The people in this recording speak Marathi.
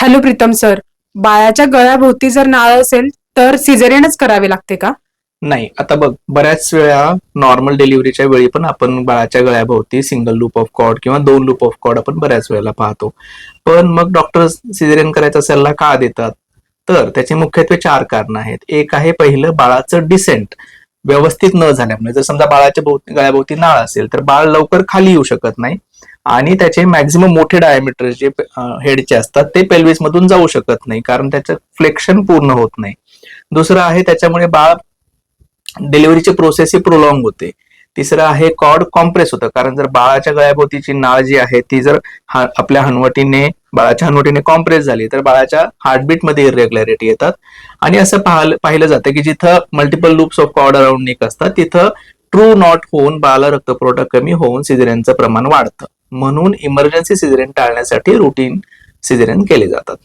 हॅलो प्रीतम सर बाळाच्या गळ्याभोवती जर नाळ असेल तर सिझेरियनच करावे लागते का? नाही आता बघ बऱ्याच वेळा नॉर्मल डिलिव्हरीच्या वेळी पण आपण बाळाच्या गळ्याभोवती सिंगल लूप ऑफ कॉर्ड किंवा दोन लूप ऑफ कॉर्ड आपण बऱ्याच वेळेला पाहतो. पण मग डॉक्टर सिझेरियन करायचा सल्ला का देतात? तर त्याचे मुख्यत्वे चार कारण आहेत. एक आहे पहिलं बाळाचं डिसेंट व्यवस्थित न झाल्यामुळे जर समजा बाळाच्या गळ्याभोवती नाळ असेल तर बाळ लवकर खाली येऊ शकत नाही. आणि त्याचे मॅक्झिमम मोठे डायमीटर जे हेडचे असतात ते पेल्विस मधून जाऊ शकत नाही कारण त्याचं फ्लेक्शन पूर्ण होत नाही. दुसरं आहे त्याच्यामुळे बाळ डिलिव्हरीची प्रोसेस ही प्रोलॉंग होते. तिसरं आहे कॉर्ड कॉम्प्रेस होतं कारण जर बाळाच्या गळ्याभोवतीची नाळ जी आहे ती जर आपल्या हनवटीने बाळाच्या हनवटीने कॉम्प्रेस झाली तर बाळाच्या हार्टबीटमध्ये इरेग्युलॅरिटी येतात. आणि असं पाहिलं पाहिलं जातं की जिथं multiple loops of cord around neck असतात तिथं ट्रू नॉट होऊन बाळाला रक्तपुरवठा कमी होऊन सिझेरियनचं प्रमाण वाढतं. म्हणून इमर्जन्सी सिझेरियन टाळण्यासाठी रुटीन सिझेरियन केले जातात.